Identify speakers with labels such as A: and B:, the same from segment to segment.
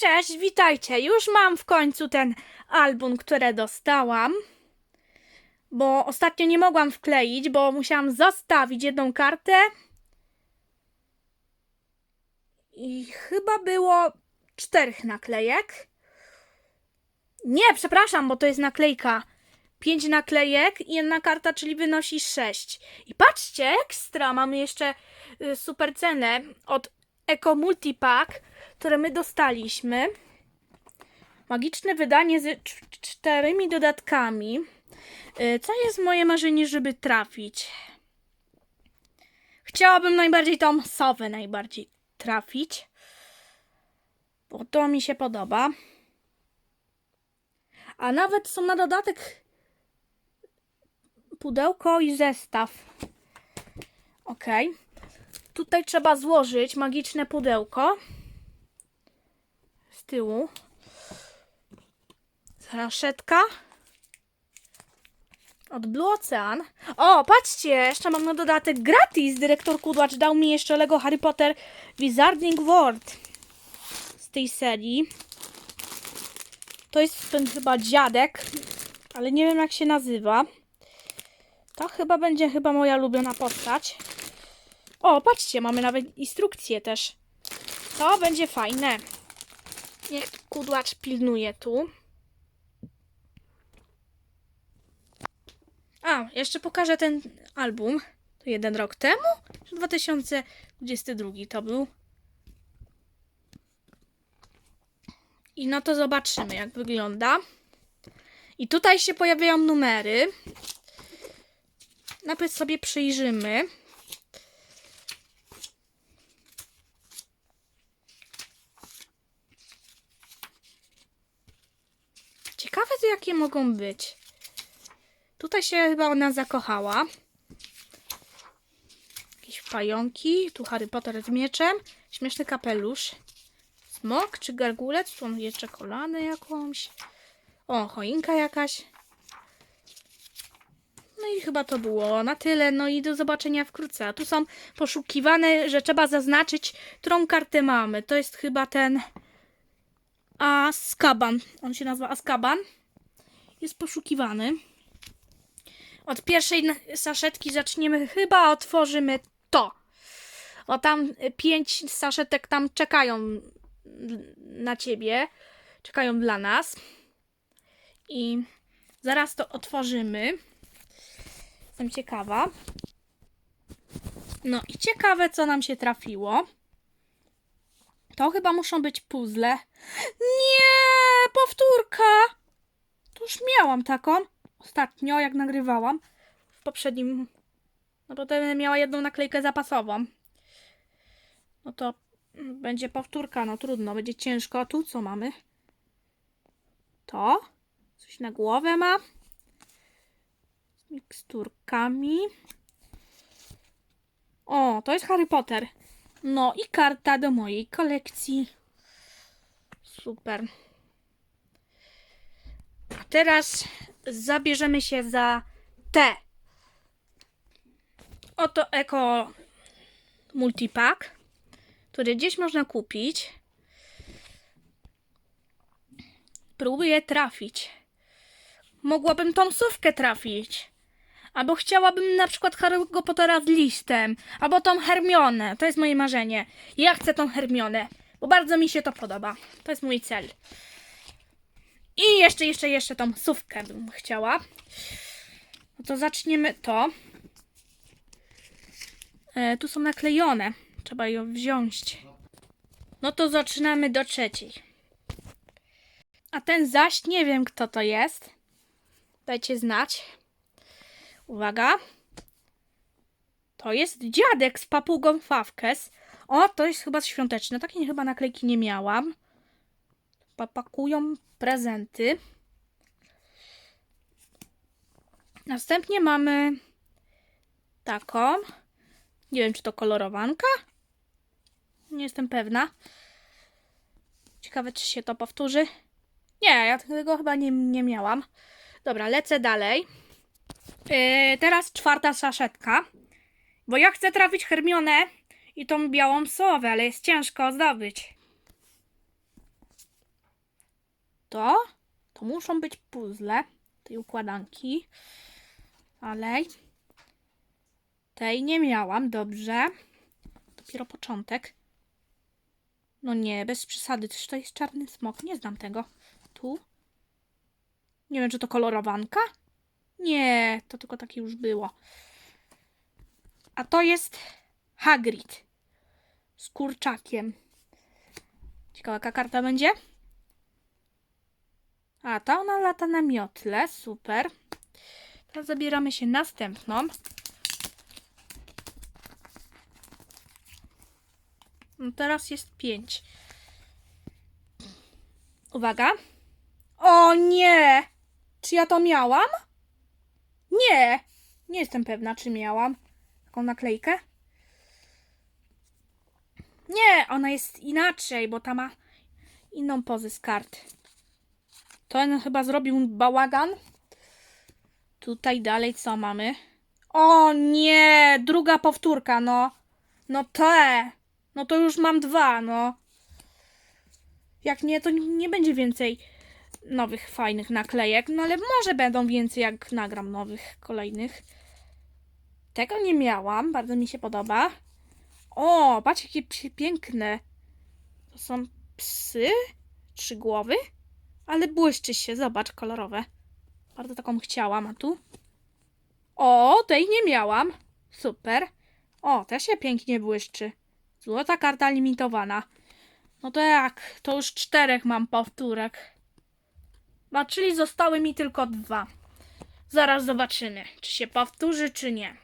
A: Cześć, witajcie. Już mam w końcu ten album, który dostałam. Bo ostatnio nie mogłam wkleić, bo musiałam zostawić jedną kartę. I chyba było czterech naklejek. Nie, przepraszam, bo to jest naklejka. Pięć naklejek i jedna karta, czyli wynosi sześć. I patrzcie, ekstra, mamy jeszcze y, super cenę od Eco Multipack, które my dostaliśmy. Magiczne wydanie z cz- czteremi dodatkami. Y, Co jest moje marzenie, żeby trafić? Chciałabym najbardziej tą sowę najbardziej trafić. Bo to mi się podoba. A nawet są na dodatek pudełko i zestaw. Ok. Tutaj trzeba złożyć magiczne pudełko z tyłu. Raszetka od Blue Ocean. O, patrzcie, jeszcze mam na dodatek gratis. Dyrektor Kudłacz dał mi jeszcze Lego Harry Potter Wizarding World z tej serii. To jest ten chyba dziadek, ale nie wiem jak się nazywa. To chyba będzie chyba moja ulubiona postać. O, patrzcie, mamy nawet instrukcję też. To będzie fajne. Niech kudłacz pilnuje tu. A, jeszcze pokażę ten album. To jeden rok temu? Czy 2022 to był? I no to zobaczymy, jak wygląda. I tutaj się pojawiają numery. Najpierw sobie przyjrzymy. Ciekawe, to jakie mogą być. Tutaj się chyba ona zakochała. Jakieś pająki. Tu Harry Potter z mieczem. Śmieszny kapelusz. Smok czy gargulec? Tu mam jeszcze czekoladę jakąś. O, choinka jakaś. No i chyba to było na tyle. No i do zobaczenia wkrótce. A tu są poszukiwane, że trzeba zaznaczyć, którą kartę mamy. To jest chyba ten Azkaban. On się nazywa Azkaban. Jest poszukiwany. Od pierwszej saszetki zaczniemy. Chyba otworzymy to. O tam y, pięć saszetek tam czekają na ciebie. Czekają dla nas. I zaraz to otworzymy. Jestem ciekawa. No i ciekawe, co nam się trafiło. To chyba muszą być puzzle. Nie! Powtórka! To już miałam taką. Ostatnio, jak nagrywałam. W poprzednim. No bo będę miała jedną naklejkę zapasową. No to będzie powtórka. No trudno, będzie ciężko. A tu co mamy? To? Coś na głowę ma. Z miksturkami. O, to jest Harry Potter. No i karta do mojej kolekcji. Super. Teraz zabierzemy się za te. Oto Eko Multipack, który gdzieś można kupić. Próbuję trafić. Mogłabym tą sówkę trafić. Albo chciałabym na przykład Harry'ego Pottera z listem. Albo tą Hermionę. To jest moje marzenie. Ja chcę tą Hermionę. Bo bardzo mi się to podoba. To jest mój cel. I jeszcze, jeszcze, jeszcze tą sówkę bym chciała. No to zaczniemy to. E, tu są naklejone. Trzeba ją wziąć. No to zaczynamy do trzeciej. A ten zaś nie wiem kto to jest. Dajcie znać. Uwaga. To jest dziadek z papugą Fawkes. O, to jest chyba świąteczne. Takiej chyba naklejki nie miałam. Pa- Pakują prezenty. Następnie mamy taką. Nie wiem, czy to kolorowanka. Nie jestem pewna. Ciekawe, czy się to powtórzy. Nie, ja tego chyba nie, nie miałam. Dobra, lecę dalej. Yy, teraz czwarta saszetka. Bo ja chcę trafić Hermionę i tą białą sowę, ale jest ciężko zdobyć. To, to muszą być puzzle tej układanki. Dalej. Tej nie miałam, dobrze. Dopiero początek. No nie, bez przesady. To jest czarny smok? Nie znam tego. Tu. Nie wiem, czy to kolorowanka? Nie, to tylko takie już było. A to jest Hagrid. Z kurczakiem. Ciekawa, jaka karta będzie? A, ta ona lata na miotle. Super. Teraz zabieramy się następną. No teraz jest pięć. Uwaga. O nie! Czy ja to miałam? Nie! Nie jestem pewna, czy miałam taką naklejkę. Nie, ona jest inaczej, bo ta ma inną pozę z kart. To chyba zrobił bałagan. Tutaj dalej co mamy? O nie! Druga powtórka, no. No te. No to już mam dwa, no. Jak nie, to nie będzie więcej nowych, fajnych naklejek. No ale może będą więcej, jak nagram nowych, kolejnych. Tego nie miałam, bardzo mi się podoba. O, patrz jakie piękne. To są psy? Trzy głowy? Ale błyszczy się, zobacz, kolorowe. Bardzo taką chciałam, a tu? O, tej nie miałam. Super. O, też się pięknie błyszczy. Złota karta limitowana. No to jak? To już czterech mam powtórek. No, czyli zostały mi tylko dwa. Zaraz zobaczymy, czy się powtórzy, czy nie.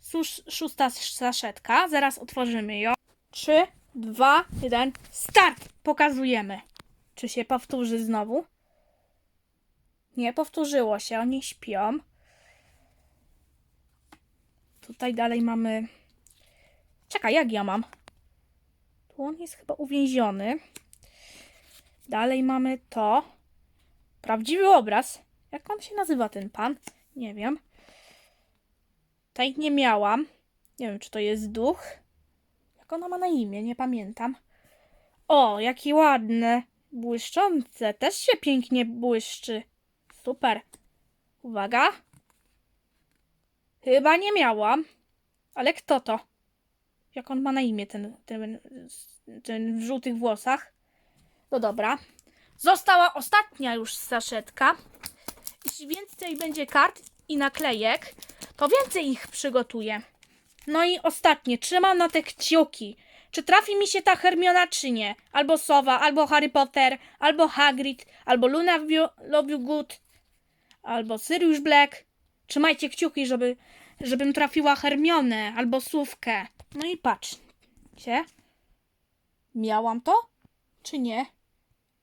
A: Sus, szósta saszetka. Zaraz otworzymy ją. Trzy, dwa, jeden. Start! Pokazujemy. Czy się powtórzy znowu? Nie powtórzyło się. Oni śpią. Tutaj dalej mamy. Czekaj, jak ja mam? Tu on jest chyba uwięziony. Dalej mamy to. Prawdziwy obraz. Jak on się nazywa ten pan? Nie wiem. Tutaj nie miałam. Nie wiem, czy to jest duch. Jak ona ma na imię? Nie pamiętam. O, jakie ładne. Błyszczące. Też się pięknie błyszczy. Super. Uwaga. Chyba nie miałam. Ale kto to? Jak on ma na imię, ten, ten, ten w żółtych włosach? No dobra. Została ostatnia już saszetka. Jeśli więcej będzie kart i naklejek, to więcej ich przygotuję. No i ostatnie, trzymam na te kciuki. Czy trafi mi się ta Hermiona, czy nie? Albo Sowa, albo Harry Potter, albo Hagrid, albo Luna w Lovegood, albo Sirius Black. Trzymajcie kciuki, żeby, żebym trafiła Hermionę albo Słówkę. No i patrzcie. Miałam to? Czy nie?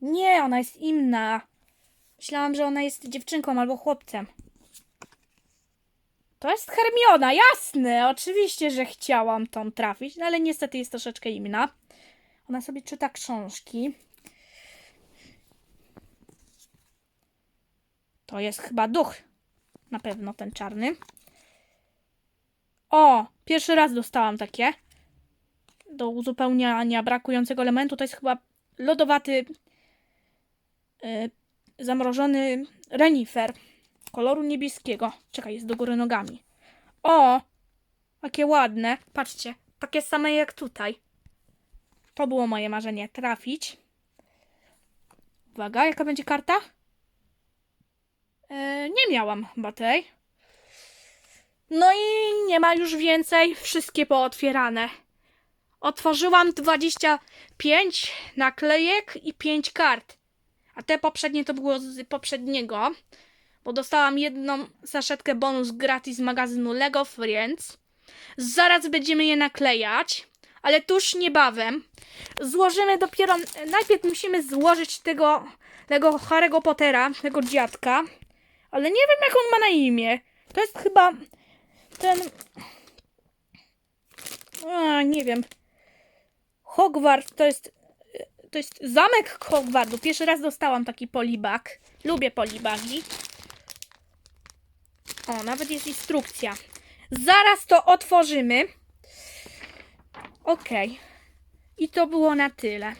A: Nie, ona jest inna. Myślałam, że ona jest dziewczynką albo chłopcem. To jest Hermiona, jasne! Oczywiście, że chciałam tą trafić, no ale niestety jest troszeczkę inna. Ona sobie czyta książki. To jest chyba duch. Na pewno ten czarny. O! Pierwszy raz dostałam takie. Do uzupełniania brakującego elementu. To jest chyba lodowaty, yy, zamrożony renifer koloru niebieskiego. Czekaj, jest do góry nogami. O! Jakie ładne. Patrzcie, takie same jak tutaj. To było moje marzenie. Trafić. Uwaga, jaka będzie karta? E, nie miałam chyba tej. No i nie ma już więcej. Wszystkie pootwierane. Otworzyłam 25 naklejek i 5 kart. A te poprzednie to było z poprzedniego. Bo dostałam jedną saszetkę bonus gratis z magazynu Lego Friends. Zaraz będziemy je naklejać. Ale tuż niebawem. Złożymy dopiero. Najpierw musimy złożyć tego. Tego Harry'ego Pottera, tego dziadka. Ale nie wiem, jak on ma na imię. To jest chyba ten. A, nie wiem. Hogwart to jest. To jest zamek Hogwartu. Pierwszy raz dostałam taki polibag. Lubię polibagi. O, nawet jest instrukcja. Zaraz to otworzymy. Okej. I to było na tyle.